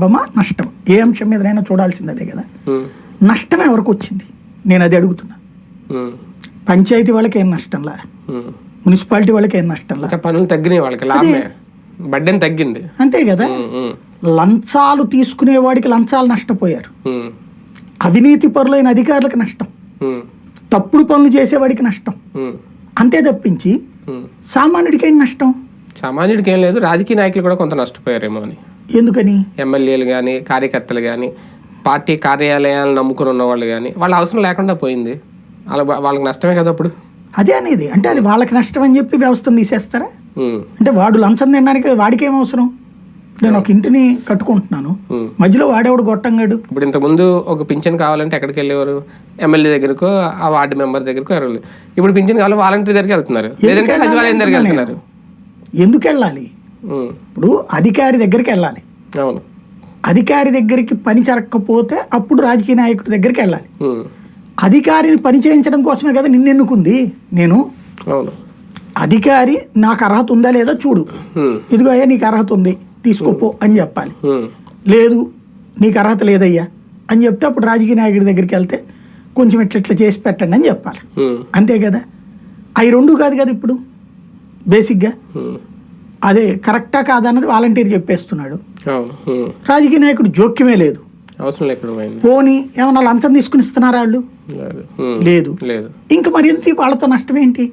లాభమా నష్టం ఏ అంశం మీదనైనా చూడాల్సింది అదే కదా నష్టం ఎవరికి వచ్చింది? నేను అది అడుగుతున్నా. పంచాయతీ వాళ్ళకి ఏం నష్టంలా. మున్సిపాలిటీ వాళ్ళకి ఏం నష్టంలా? పనులు తగ్గినాయి వాళ్ళకి లాభమే. బడ్డెన్ తగ్గింది. అంతే కదా. లంచాలు తీసుకునేవాడికి లంచాలు నష్టపోయారు. అవినీతి పరులైన అధికారులకు నష్టం. తప్పుడు పనులు చేసేవాడికి నష్టం. అంతే తప్పించి. సామాన్యుడికి ఏం నష్టం? సామాన్యుడికి ఏం లేదు రాజకీయ నాయకులు కూడా కొంత నష్టపోయారేమో అని. ఎందుకని? ఎమ్మెల్యేలు కానీ కార్యకర్తలు కానీ పార్టీ కార్యాలయాలను నమ్ముకుని ఉన్న వాళ్ళు కానీ వాళ్ళ అవసరం లేకుండా పోయింది. వాళ్ళ వాళ్ళకి నష్టమే కదా అప్పుడు? అదే అనేది. అంటే అది వాళ్ళకి నష్టం అని చెప్పి వ్యవస్థను తీసేస్తారా? అంటే వాడు లంచం తినడానికి వాడికి ఏం అవసరం? నేను ఒక ఇంటిని కట్టుకుంటున్నాను. మధ్యలో వాడేవాడు గొట్టంగాడు? ఇప్పుడు ఇంతకుముందు ఒక పింఛన్ కావాలంటే ఎక్కడికి వెళ్ళేవారు? ఎమ్మెల్యే దగ్గరకు ఆ వార్డు మెంబర్ దగ్గరకు ఎవరు ఇప్పుడు పింఛన్ కావాలి వాలంటీర్ దగ్గరికి వెళ్తున్నారు. లేదంటే సచివాలయం దగ్గరికి వెళ్తున్నారు. ఎందుకు వెళ్ళాలి? ఇప్పుడు అధికారి దగ్గరికి వెళ్ళాలి. అవును. అధికారి దగ్గరికి పని జరగకపోతే అప్పుడు రాజకీయ నాయకుడి దగ్గరికి వెళ్ళాలి. అధికారిని పని చేయించడం కోసమే కదా నిన్ను ఎన్నుకుంది? నేను. అవును. అధికారి నాకు అర్హత ఉందా లేదా చూడు. ఇదిగో అయ్యా నీకు అర్హత ఉంది. తీసుకోపో అని చెప్పాలి. లేదు నీకు అర్హత లేదయ్యా అని చెప్తే అప్పుడు రాజకీయ నాయకుడి దగ్గరికి వెళ్తే కొంచెం ఇట్లా ఇట్లా చేసి పెట్టండి అని చెప్పాలి. అంతే కదా? అవి రెండు కాదు కదా ఇప్పుడు? బేసిక్గా? అదే కరెక్టా కాదా అన్నది వాలంటీర్ చెప్పేస్తున్నాడు. రాజకీయ నాయకుడు జోక్యమే లేదు. పోనీ ఏమన్నా లంచం తీసుకుని ఇస్తున్నారా వాళ్ళు? లేదు. ఇంకా మరి ఎందుకు వాళ్ళతో నష్టం ఏంటి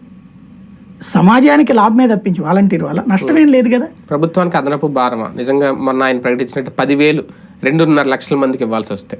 సమాజానికి లాభమే తప్పించి వాలంటీర్ వల్ల నష్టమేం లేదు కదా? ప్రభుత్వానికి అదనపు భారమా? నిజంగా మొన్న ఆయన ప్రకటించినట్టు పదివేలు రెండున్నర లక్షల మందికి ఇవ్వాల్సి వస్తే.